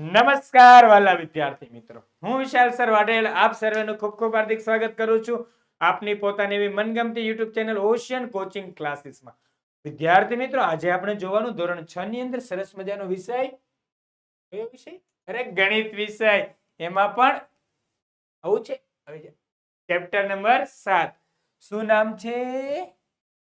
નમસ્કાર વાલા વિદ્યાર્થી મિત્રો. હું વિશાલ સર વાઢેલ આપ સર્વેનું ખૂબ ખૂબ હાર્દિક સ્વાગત કરું છું આપની પોતાની એવી મનગમતી યુટ્યુબ ચેનલ ઓશિયન કોચિંગ ક્લાસીસમાં વિદ્યાર્થી મિત્રો, આજે આપણે જોવાનું ધોરણ છ ની અંદર સરસ મજાનો વિષય. કયો વિષય? અરે ગણિત વિષય. એમાં પણ આવું છે. ચેપ્ટર નંબર સાત. શું નામ છે?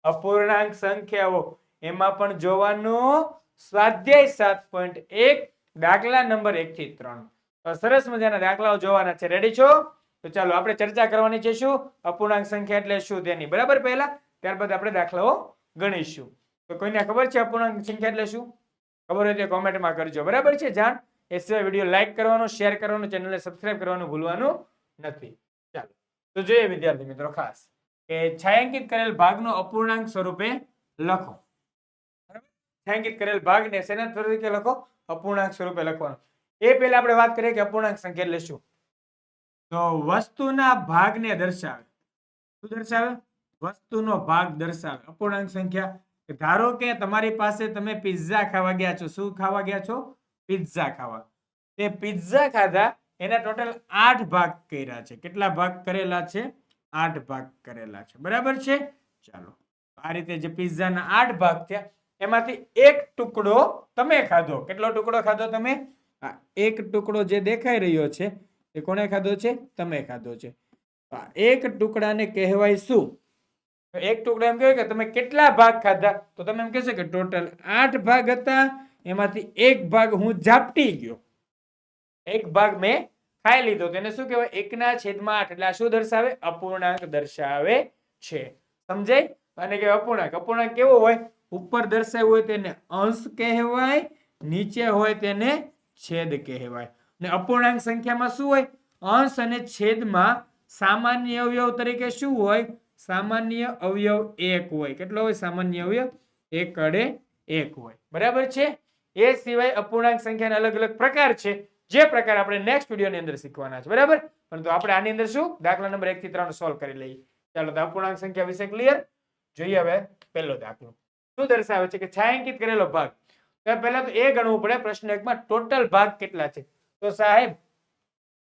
અપૂર્ણાંક સંખ્યાઓ. એમાં પણ જોવાનું સ્વાધ્યાય સાત પોઈન્ટ એક દાખલા નંબર એક થી ત્રણ. સરસ મજાના દાખલાઓ જોવાના છે. રેડી છો? તો ચાલો આપણે ચર્ચા કરવાની છે શું? અપૂર્ણાંક સંખ્યા એટલે શું તેની. બરાબર? પહેલા, ત્યારબાદ આપણે દાખલાઓ ગણીશું. તો કોઈને ખબર છે અપૂર્ણાંક સંખ્યા એટલે શું? ખબર હોય તો કોમેન્ટમાં કરજો. બરાબર છે? જાણ? એ સિવાય વીડિયો લાઈક કરવાનો, શેર કરવાનો, ચેનલને સબસ્ક્રાઇબ કરવાનું ભૂલવાનું નથી. ચાલો. તો જોઈએ વિદ્યાર્થી મિત્રો ખાસ કે છાયાંકિત કરેલ ભાગનો અપૂર્ણાંક સ્વરૂપે લખો? છાयांકિત કરેલ ભાગને શેના તરીકે લખો. અપૂર્ણાંક સ્વરૂપે લખવાનો. એ પહેલા આપણે વાત કરીએ કે અપૂર્ણાંક સંખ્યા એટલે શું? તો વસ્તુના ભાગને દર્શાવે. શું દર્શાવે? વસ્તુનો ભાગ દર્શાવે. અપૂર્ણાંક સંખ્યા. ધારો કે તમારી પાસે તમે પિઝા ખાવા ગયા છો. શું ખાવા ગયા છો? પિઝા ખાવા. તે પિઝા ખાધા, એના ટોટલ આઠ ભાગ કર્યા છે. કેટલા ભાગ કરેલા છે? આઠ ભાગ કરેલા છે. બરાબર છે? ચાલો. આ રીતે જે પિઝાના આઠ ભાગ થયા એમાંથી એક ટુકડો તમે ખાધો. કેટલો ટુકડો ખાધો તમે? એક ટુકડો જે દેખાઈ રહ્યો છે, એ કોણે ખાધો છે? તમે ખાધો છે. એક ટુકડાને કહેવાય શું? એક ટુકડો એમ કહેવાય કે તમે કેટલા ભાગ ખાધા? તો તમે એમ કહેશો કે ટોટલ આઠ ભાગ હતા, એમાંથી એક ભાગ હું ઝાપટી ગયો. એક ભાગ મેં ખાઈ લીધો. તેને શું કહેવાય? એકના છેદમાં આઠ. એટલે શું દર્શાવે? અપૂર્ણાંક દર્શાવે છે. સમજાય? અને કે અપૂર્ણાંક. અપૂર્ણાંક કેવો હોય? ઉપર દર્શાવ્યું હોય તેને અંશ કહેવાય, નીચે હોય તેને છેદ કહેવાય. અને અપૂર્ણાંક સંખ્યામાં શું હોય? અંશ અને છેદમાં સામાન્ય અવયવ તરીકે શું હોય? સામાન્ય અવયવ એક હોય. કેટલો હોય? સામાન્ય અવયવ એક અડે એક હોય. બરાબર છે? એ સિવાય અપૂર્ણાંક સંખ્યાના અલગ અલગ પ્રકાર છે, જે પ્રકાર આપણે નેક્સ્ટ વિડીયોની અંદર શીખવાના છે. બરાબર? પરંતુ આપણે આની અંદર શું? દાખલા નંબર એક થી ત્રણ સોલ્વ કરી લઈએ. ચાલો અપૂર્ણાંક સંખ્યા વિશે ક્લિયર જોઈએ હવે પહેલો દાખલો. શું દર્શાવે છે કે છાयांકિત કરેલો ભાગ? તો પહેલા તો એ ગણવું પડે, પ્રશ્ન એકમાં ટોટલ ભાગ કેટલા છે? તો સાહેબ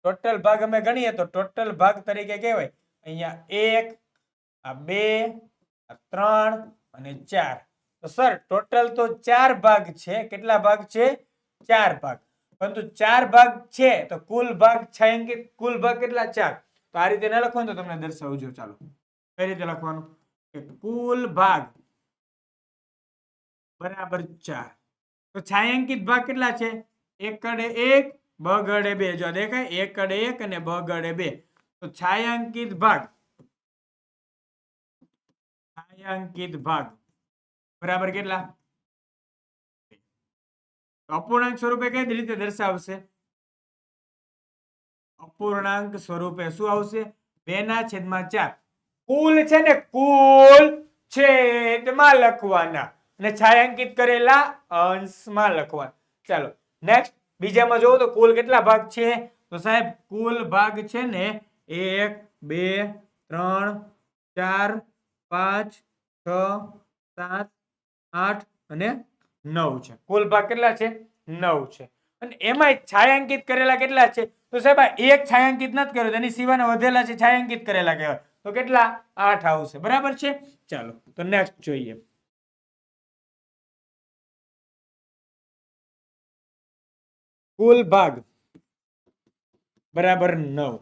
ટોટલ ભાગ અમે ગણીએ તો ટોટલ ભાગ તરીકે કહેવાય. અહીંયા એક, આ બે, આ ત્રણ અને ચાર. તો સર ટોટલ તો ચાર ભાગ છે. કેટલા ભાગ છે? ચાર ભાગ. પરંતુ ચાર ભાગ છે તો કુલ ભાગ છાयांકિત કુલ ભાગ કેટલા? ચાર. તો આ રીતે ન લખવાનું તો તમને દર્શાવજો. ચાલો. કઈ રીતે લખવાનું? કે કુલ ભાગ બરાબર ચાર. તો છાંયાંકિત ભાગ કેટલા છે? એકડે એક બગડે બે. જો દેખાય એકડે એક અને બગડે બે. તો છાંયાંકિત ભાગ. છાંયાંકિત ભાગ. બરાબર કેટલા? અપૂર્ણાંક સ્વરૂપે કઈ રીતે દર્શાવશે? અપૂર્ણાંક સ્વરૂપે શું આવશે? બે ના છેદમાં ચાર. કુલ છે ને કુલ છેદમાં લખવાના. અને છાયાંકિત કરેલા અંશમાં લખવા ચાલો નેક્સ્ટ બીજામાં જોવો તો કુલ કેટલા ભાગ છે? તો સાહેબ, કુલ ભાગ છે ને, એક, બે, ત્રણ, ચાર, પાંચ, છ, સાત, આઠ અને નવ છે. કુલ ભાગ કેટલા છે? નવ છે. અને એમાં છાયાંકિત કરેલા કેટલા છે? તો સાહેબ, આ એક છાયાંકિત નથી કર્યો એની સિવાયના વધેલા છે છાયાંકિત કરેલા કહેવાય. તો કેટલા? આઠ આવશે. બરાબર છે? ચાલો, તો નેક્સ્ટ જોઈએ. કુલ ભાગ બરાબર નવ.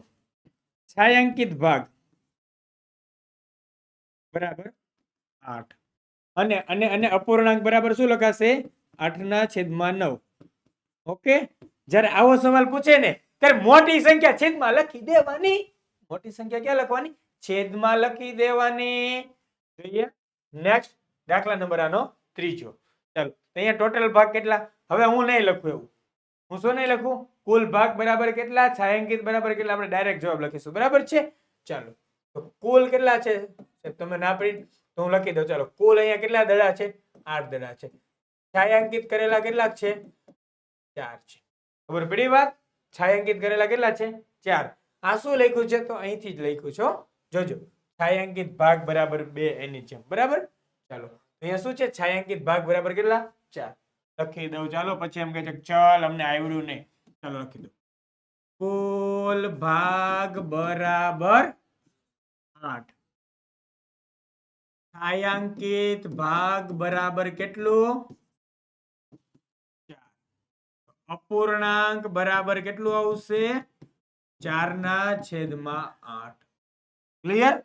છાયાંકિત ભાગ બરાબર આઠ. અને અને અને અપૂર્ણાંક બરાબર શું લખાશે? આઠના છેદમાં નવ. ઓકે? જ્યારે આવો સવાલ પૂછે ને, ત્યારે મોટી સંખ્યા છેદમાં લખી દેવાની. મોટી સંખ્યા ક્યાં લખવાની? છેદમાં લખી દેવાની. જોઈએ. નેક્સ્ટ દાખલા નંબર આનો ત્રીજો. ચાલો અહીંયા ટોટલ ભાગ કેટલા? હવે હું નહીં લખું એવું. હું શું નહીં લખું? કુલ ભાગ બરાબર કેટલા? છાંકિત બરાબર કેટલા? આપણે ડાયરેક્ટ જવાબ લખીશું. બરાબર છે? ચાલો. તો કુલ કેટલા છે? તમે ના પડી. તો હું લખી દઉં. ચાલો. કુલ અહીંયા કેટલા દડા છે? આઠ દડા છે. છાંકિત કરેલા કેટલા છે? ચાર છે. ખબર પડી વાત? છાંકિત કરેલા કેટલા છે? ચાર. આ શું લખ્યું છે? તો અહીંથી જ લખ્યું છો જોજો. છાંકિત ભાગ બરાબર બે એની જેમ. બરાબર? ચાલો. અહીંયા શું છે? છાંકિત ભાગ બરાબર કેટલા? ચાર. લખી દઉં. ચાલો, પછી એમ કહે છે ચલ, અમને આવડ્યું નહીં. ચાલો, લખી દઉં. કુલ ભાગ બરાબર આઠ. છાયાંકિત ભાગ બરાબર કેટલું? અપૂર્ણાંક બરાબર કેટલું આવશે? ચાર ના છેદમાં આઠ. ક્લિયર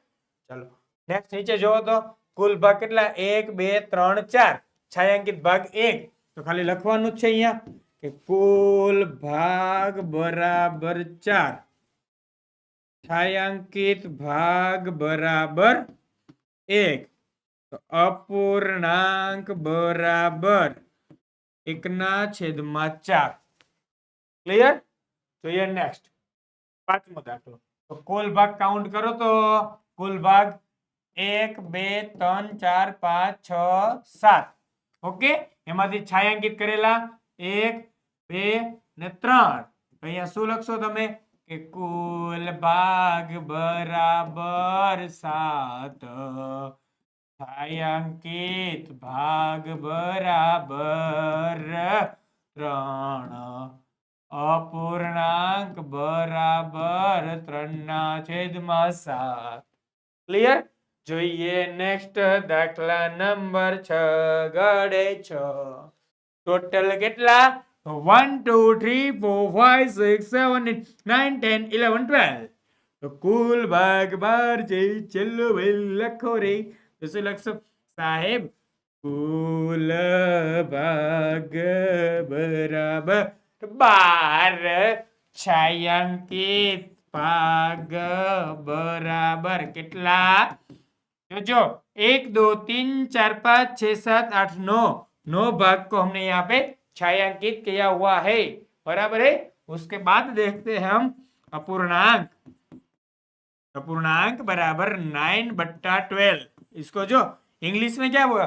ચાલો. નેક્સ્ટ નીચે જોવો તો કુલ ભાગ કેટલા? એક, બે, ત્રણ, ચાર. છાયાંકિત ભાગ એક. તો ખાલી લખવાનું જ છે અહીંયા કે કુલ ભાગ બરાબર ચાર. છાયાંકિત ભાગ બરાબર એક. તો અપૂર્ણાંક બરાબર એકના છેદમાં ચાર. ક્લિયર જોઈએ નેક્સ્ટ પાંચમો દાખલો. તો કુલ ભાગ કાઉન્ટ કરો તો કુલ ભાગ એક, બે, ત્રણ, ચાર, પાંચ, છ, સાત. ઓકે એમાંથી છાયાંકિત કરેલા એક, બે ને ત્રણ. અહીંયા શું લખશો તમે? કે કુલ ભાગ બરાબર સાત. છાયાંકિત ભાગ બરાબર ત્રણ. અપૂર્ણાંક બરાબર ત્રણના છેદમાં સાત. ક્લિયર જોઈએ નેક્સ્ટ દાખલા નંબર છ ગડે છ. ટોટલ કેટલા? One two three four five six seven eight nine ten eleven twelve તો કુલ ભાગ બાર જે છેલ્લો ભાઈ લખો રે. તો શું લખશો? સાહેબ, કુલ ભાગ બરાબર બાર છાયાંકિત ભાગ બરાબર. કેટલા? જોજો एक दो तीन चार पाँच छह सात आठ नौ नौ भाग को हमने यहाँ पे छायांकित किया हुआ है बराबर है उसके बाद देखते हैं हम अपूर्णांक अपूर्णांक बराबर नाइन बट्टा ट्वेल्व इसको जो इंग्लिश में क्या हुआ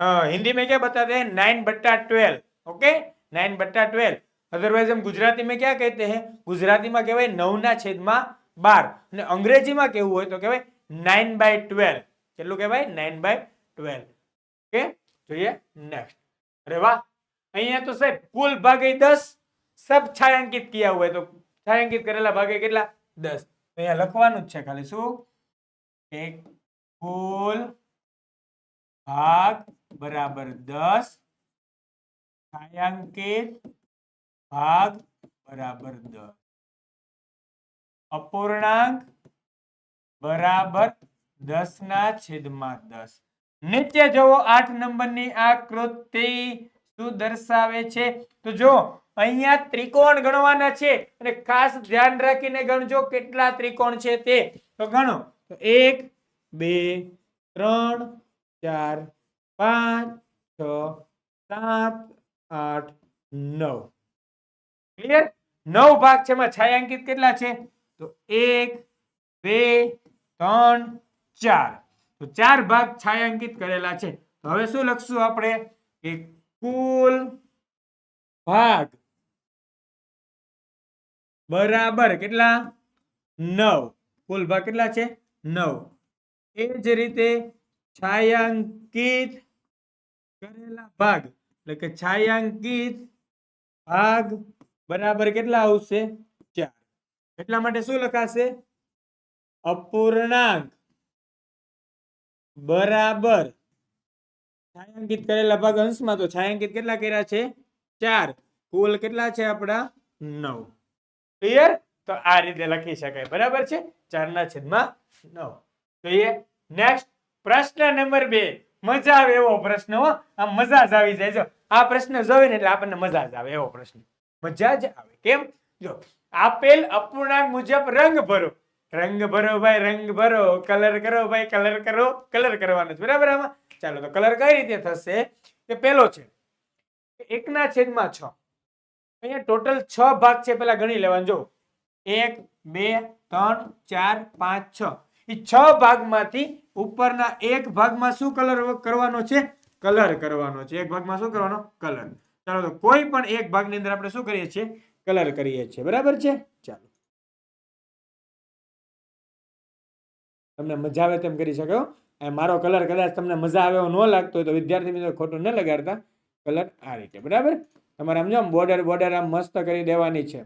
अ, हिंदी में क्या बताते हैं नाइन बट्टा ट्वेल्व ओके नाइन बट्टा ट्वेल्व અધરવાઇઝ हम ગુજરાતી में क्या कहते हैं ગુજરાતીમાં કહેવાય નવના છેદમાં બાર અને અંગ્રેજીમાં કેવું હોય તો કહેવાય નાઇન બાય ટ્વેલ્વ કેટલું કહેવાય નાઇન બાય ટ્વેલ્વ ઓકે જોઈએ નેક્સ્ટ અરે વાહ અહીંયા તો સાહેબ કુલ ભાગે દસ સબ છાયાંકિત કિયા હોય તો છાયાંકિત કરેલા ભાગે કેટલા દસ અહીંયા લખવાનું જ છે ખાલી શું એક કુલ ભાગ બરાબર દસ છાયાંકિત ભાગ બરાબર દસ અપૂર્ણાંક બરાબર દસ ના છેદમાં દસ. નીચે જુઓ આઠ નંબરની આકૃતિ શું દર્શાવે છે? તો જો અહીંયા ત્રિકોણ ગણવાના છે, અને ખાસ ધ્યાન રાખીને ગણજો કેટલા ત્રિકોણ છે તે. તો ગણો. તો એક, બે, ત્રણ, ચાર, પાંચ, છ, સાત, આઠ, નવ. ક્લિયર નવ ભાગ છે, એમાં છાયાંકિત કેટલા છે? તો એક, બે, ત્રણ ચાર. તો ચાર ભાગ છાંયાંકિત કરેલા છે. તો હવે શું લખશું આપણે? કે કુલ ભાગ બરાબર કેટલા? નવ. કુલ ભાગ કેટલા છે? નવ. એ જ રીતે છાયાંકિત કરેલા ભાગ, એટલે કે છાયાંકિત ભાગ બરાબર કેટલા આવશે? ચાર. એટલા માટે શું લખાશે? અપૂર્ણાંક. બરાબર. છાયાંકિત કરેલા ભાગ અંશમાં તો છાયાંકિત કેટલા કર્યા છે? ચાર. કુલ કેટલા છે આપણા? નવ. ક્લિયર તો આ રીતે લખી શકાય. બરાબર છે? ચારના છેદમાં નવ. જોઈએ નેક્સ્ટ પ્રશ્ન નંબર બે. મજા આવે એવો પ્રશ્ન હો. આ મજા જ આવી જાય. જો, આ પ્રશ્ન જોવે ને એટલે આપણને મજા જ આવે એવો પ્રશ્ન. મજા જ આવે. કેમ? જો, આપેલ અપૂર્ણાંક મુજબ રંગ ભરો. રંગ ભરો ભાઈ, રંગ ભરો. કલર કરો ભાઈ કલર કરો. કલર કરવાનો છે. બરાબર આમાં? ચાલો, તો કલર કઈ રીતે થશે? કે પેલો છે. એકના છેદમાં છ. અહીંયા ટોટલ છ ભાગ છે, પેલા ગણી લેવાનું. જો, એક, બે, ત્રણ, ચાર, પાંચ, છ. એ છ ભાગમાંથી ઉપરના એક ભાગમાં શું કલર કરવાનો છે? કલર કરવાનો છે. એક ભાગમાં શું કરવાનો? કલર ચાલો, તો કોઈ પણ એક ભાગની અંદર આપણે શું કરીએ છીએ? કલર કરીએ છીએ. બરાબર છે? ચાલો. તમને મજા આવે તેમ કરી શકો અને મારો કલર કદાચ તમને મજા આવે એવો ન લાગતો હોય તો વિદ્યાર્થી મિત્રો ખોટું ન લગાડતા. કલર આ રીતે, બરાબર? તમારે આમ જો બોર્ડર બોર્ડર આમ મસ્ત કરી દેવાની છે.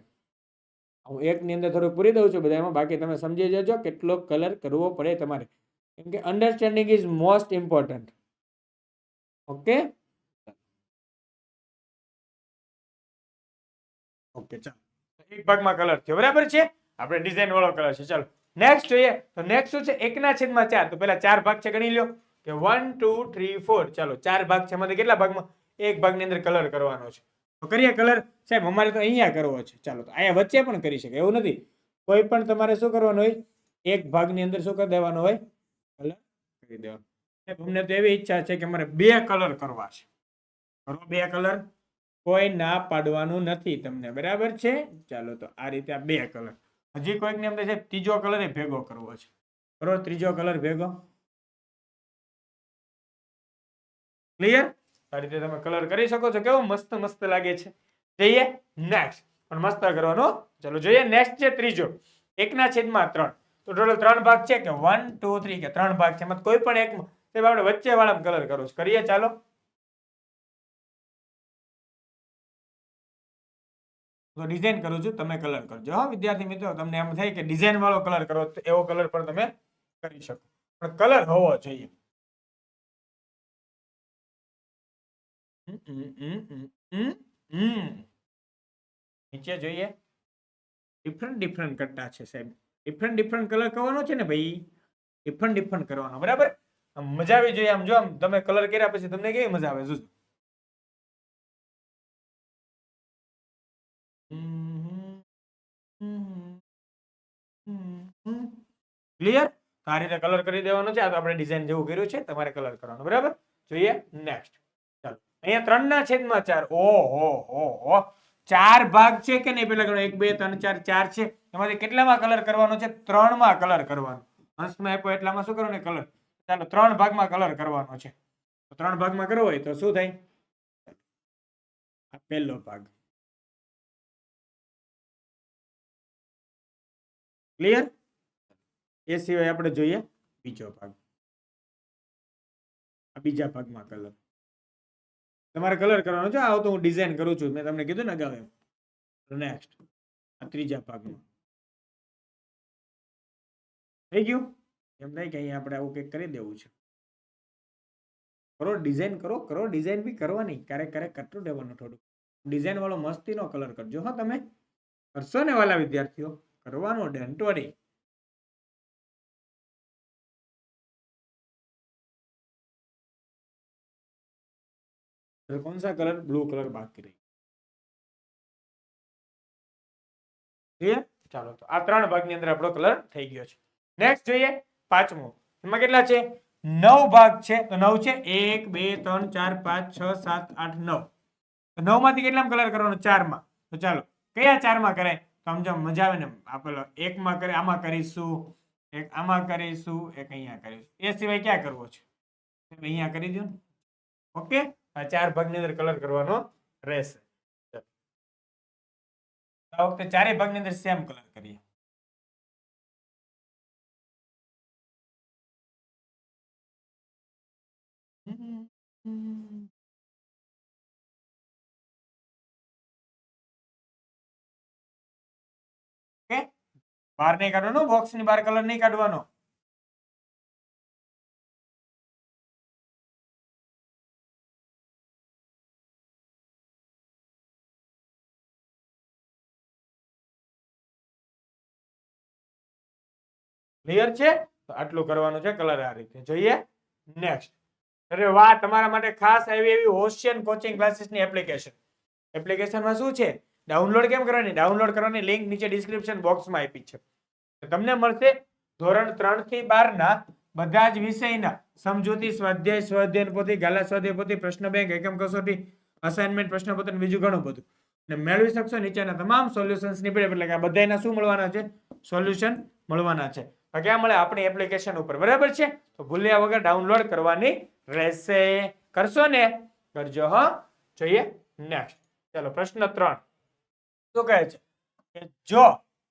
હું એકની અંદર થોડુંક પૂરી દઉં છું બધામાં, બાકી તમે સમજી જજો કેટલો કલર કરવો પડે તમારે. કેમ કે understanding is most important okay okay ચાલો. એક ભાગમાં કલર થયો, બરાબર છે? આપણે ડિઝાઇન વાળો કલર છે, ચાલો. નેક્સ્ટ જોઈએ. તો નેક્સ્ટ શું છે? એકના છેદમાં ચાર. તો પેલા ચાર ભાગ છે, ગણી લ્યો. કે વન ટુ થ્રી ફોર ચાલો, ચાર ભાગ છે એમાંથી કેટલા ભાગમાં? એક ભાગની અંદર કલર કરવાનો છે. તો કરીએ કલર સાહેબ, અમારે તો અહીંયા કરવો છે. ચાલો, તો અહીંયા વચ્ચે પણ કરી શકે એવું નથી. કોઈ પણ તમારે શું કરવાનું હોય? એક ભાગની અંદર શું કરી દેવાનું હોય? કલર કરી દેવાનો. સાહેબ, અમને તો એવી ઈચ્છા છે કે અમારે બે કલર કરવા છે. કરો બે કલર કોઈ ના પાડવાનું નથી તમને. બરાબર છે? ચાલો, તો આ રીતે આ બે કલર હજી કોઈકની અંદર છે ત્રીજો કલર એ ભેગો કરવો છે. બરોબર? ત્રીજો કલર ભેગો. ક્લિયર આ રીતે તમે કલર કરી શકો છો. કેવો મસ્ત મસ્ત લાગે છે. જઈએ નેક્સ્ટ પણ મસ્ત કરવાનો. ચલો જોઈએ નેક્સ્ટ છે ત્રીજો. એકના છેદમાં ત્રણ. તો ટોટલ ત્રણ ભાગ છે કે વન ટુ થ્રી કે ત્રણ ભાગ છે. એમાં કોઈ પણ એક આપણે વચ્ચે વાળા કલર કરવો છો. કરીએ ચાલો. તો ડિઝાઇન કરું છું, તમે કલર કરજો. હા, વિદ્યાર્થી મિત્રો, તમને એમ થાય કે ડિઝાઇન વાળો કલર કરો એવો કલર પણ તમે કરી શકો. પણ કલર હોવો જોઈએ. નીચે જોઈએ. ડિફરન્ટ ડિફરન્ટ કરતા છે સાહેબ. ડિફરન્ટ ડિફરન્ટ કલર કરવાનો છે ને ભાઈ? ડિફરન્ટ ડિફરન્ટ કરવાનો. બરાબર? મજા આવી જોઈએ. આમ જો આમ તમે કલર કર્યા પછી તમને કેવી મજા આવે? જોજો ક્લિયર આ રીતે કલર કરી દેવાનો છે. આ તો આપણે ડિઝાઇન જેવું કર્યું છે. તમારે કલર કરવાનો, બરાબર? જોઈએ નેક્સ્ટ ચાલો. અહીંયા ત્રણ ના છેદમાં ચાર. ઓહો, હો હો. ચાર ભાગ છે કે નહીં? પેલા એક, બે, ત્રણ, ચાર. ચાર છે. એમાંથી કેટલામાં કલર કરવાનો છે? ત્રણમાં કલર કરવાનો. અંશમાં આપ્યો એટલામાં શું કરવાનું? કલર ચાલો, ત્રણ ભાગમાં કલર કરવાનો છે. ત્રણ ભાગમાં કરવો હોય તો શું થાય? આ પહેલો ભાગ. ક્લિયર એ સિવાય આપણે જોઈએ બીજો ભાગ. આ બીજા ભાગમાં કલર તમારે કલર કરવાનો છે? આવો તો હું ડિઝાઇન કરું છું. મેં તમને કીધું ને અગાઉ એમ. નેક્સ્ટ આ ત્રીજા ભાગમાં. થઈ ગયું? એમ નહીં કે અહીંયા આપણે આવું કંઈક કરી દેવું છે. કરો ડિઝાઇન કરો. કરો ડિઝાઇન બી કરવાની. ક્યારેક ક્યારેક કરતું રહેવાનું થોડું ડિઝાઇન વાળો મસ્તીનો કલર કરજો. હા, તમે કરશો ને વાલા વિદ્યાર્થીઓ? કરવાનો ડન્ટ વળી तो कौन सा कलर ब्लू कलर बाकी રહી ક્લિયર ચાલો તો આ ત્રણ ભાગની અંદર આપણો કલર થઈ ગયો છે નેક્સ્ટ જોઈએ પાંચમો એમાં કેટલા છે નવ ભાગ છે તો નવ છે એક બે ત્રણ ચાર પાંચ છ સાત આઠ નવ તો નવ માંથી કેટલામાં કલર કરવાનો ચારમાં તો ચાલો કયા ચારમાં કરાય તો આમ જો મજા આવે ને આપણે એકમાં કરી, આમાં કરીશું, એક આમાં કરીશું, એક અહીંયા કરીશું. એ સિવાય ક્યાં કરવો છે? અહીંયા કરી દો ઓકે? આ ચાર ભાગની અંદર કલર કરવાનો રહેશે. વખતે ચારેય ભાગની અંદર સેમ કલર કરીએ. બહાર નહીં કાઢવાનો બોક્સની બહાર કલર નહીં કાઢવાનો. ક્લિયર છે? તો આટલું કરવાનું છે કલર આ રીતે. જોઈએ. નેક્સ્ટ અરે વાહ, તમારા માટે ખાસ આવી એવી હોશિયન કોચિંગ ક્લાસીસની એપ્લિકેશન એપ્લિકેશનમાં શું છે? ડાઉનલોડ કેમ કરવાની? ડાઉનલોડ કરવાની લિંક નીચે ડિસ્ક્રિપ્શન બોક્સમાં આપી છે. તમને મળશે ધોરણ ત્રણથી બાર ના બધા જ વિષયના સમજૂતી, સ્વાધ્યાય સ્વાધ્યાય પોથી ગાલા સ્વાધ્યાય પોથી પ્રશ્ન બેંક, એકમ કસોટી અસાઇનમેન્ટ પ્રશ્નપત્ર બીજું ઘણું બધું. ને મેળવી શકશો નીચેના તમામ સોલ્યુશન્સ નીપડે એટલે કે આ બધાના શું મળવાના છે? સોલ્યુશન મળવાના છે. ક્યાં મળે? આપણી એપ્લિકેશન ઉપર. બરાબર છે? તો ભૂલ્યા વગર ડાઉનલોડ કરવાની રહેશે. કરશો ને? કરજો, હા. જોઈએ. નેક્સ્ટ ચાલો, પ્રશ્ન ત્રણ. શું કહે છે કે જો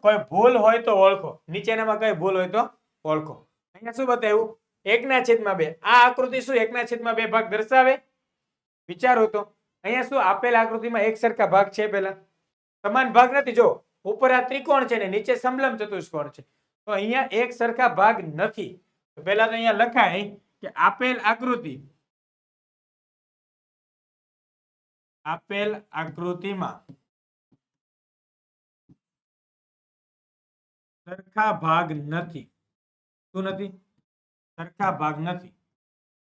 કોઈ ભૂલ હોય તો ઓળખો. નીચેનામાં કઈ ભૂલ હોય તો ઓળખો. અહીંયા શું બતાવ્યું? એકના છેદમાં બે. આ આકૃતિ શું એકના છેદમાં બે ભાગ દર્શાવે? વિચારો તો. અહીંયા શું આપેલ આકૃતિમાં એક સરખા ભાગ છે પેલા સમાન ભાગ નથી. જો, ઉપર આ ત્રિકોણ છે ને નીચે સમલમ ચતુષ્કોણ છે. તો અહીંયા એક સરખા ભાગ નથી. પેલા તો અહીંયા લખાય કે આપેલ આકૃતિ આપેલ આકૃતિમાં સરખા ભાગ નથી. શું નથી? સરખા ભાગ નથી.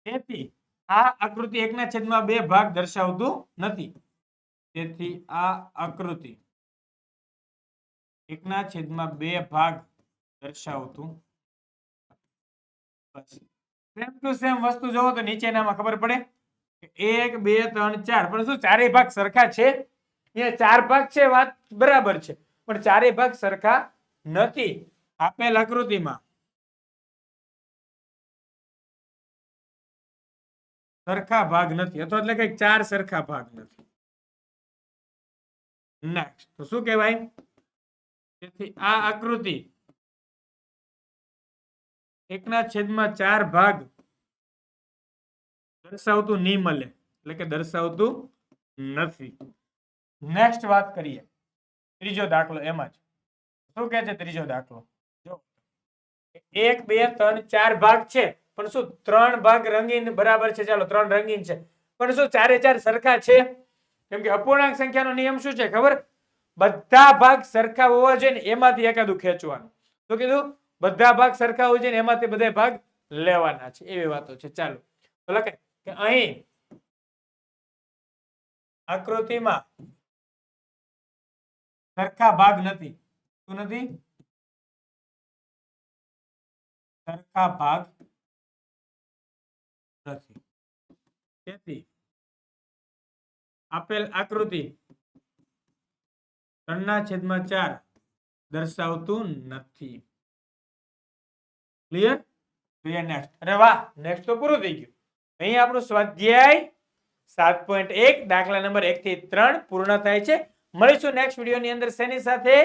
તેથી આ આકૃતિ એકના છેદમાં બે ભાગ દર્શાવતું નથી. તેથી આ આકૃતિ એકના છેદમાં બે ભાગ દર્શાવતું સેમ વસ્તુ જોવો તો નીચેનામાં ખબર પડે એક, બે, ત્રણ, ચાર. પણ શું ચારેય ભાગ સરખા છે? અહીંયા ચાર ભાગ છે વાત બરાબર છે. પણ ચારેય ભાગ સરખા નથી. આપેલ આકૃતિમાં. સરખા ભાગ નથી. અથવા એટલે કંઈક ચાર સરખા ભાગ નથી. નેક્સ્ટ તો શું કહેવાય? તેથી આ આકૃતિ એકના છેદમાં ચાર ભાગ દર્શાવતું નહીં મળે. એટલે કે દર્શાવતું નથી. નેક્સ્ટ વાત કરીએ. ત્રીજો દાખલો એમાં જ શું કે છે ત્રીજો દાખલો? જો, એક, બે, ત્રણ, ચાર ભાગ છે. પણ શું ત્રણ ભાગ રંગીન બરાબર છે? ચાલો, ત્રણ રંગીન છે. પણ શું ચારે ચાર સરખા છે? કેમ કે અપૂર્ણાંક સંખ્યાનો નિયમ શું છે? ખબર? બધા ભાગ સરખા હોવા જોઈએ એમાંથી એકાદું ખેંચવાનું. તો કીધું, બધા ભાગ સરખા હોય છે એમાંથી બધા ભાગ લેવાના છે. એવી વાતો છે. ચાલો લખે કે અહીં આકૃતિમાં સરખા ભાગ નથી. શું નથી? સરખા ભાગ નથી. તેથી આપેલ આકૃતિ ત્રણના છેદમાં ચાર દર્શાવતું નથી. ક્લિયર પૂરું થઈ ગયું. અહીં આપણું સ્વાધ્યાય સાત પોઈન્ટ એક, દાખલા નંબર એક થી ત્રણ પૂર્ણ થાય છે. મળીશું નેક્સ્ટ વિડીયોની અંદર. શેની સાથે?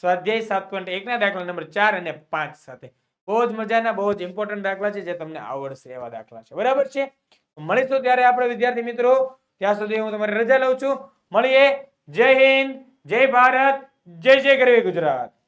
સ્વાધ્યાય સાત પોઈન્ટ એકના દાખલા નંબર ચાર અને પાંચ સાથે. બહુ જ મજાના, બહુ જ ઇમ્પોર્ટન્ટ દાખલા છે જે તમને આવડશે એવા દાખલા છે. બરાબર છે? મળીશું ત્યારે આપણે, વિદ્યાર્થી મિત્રો. ત્યાં સુધી હું તમારી રજા લઉં છું. મળીએ. જય હિન્દ. જય ભારત. જય જય ગરવી ગુજરાત.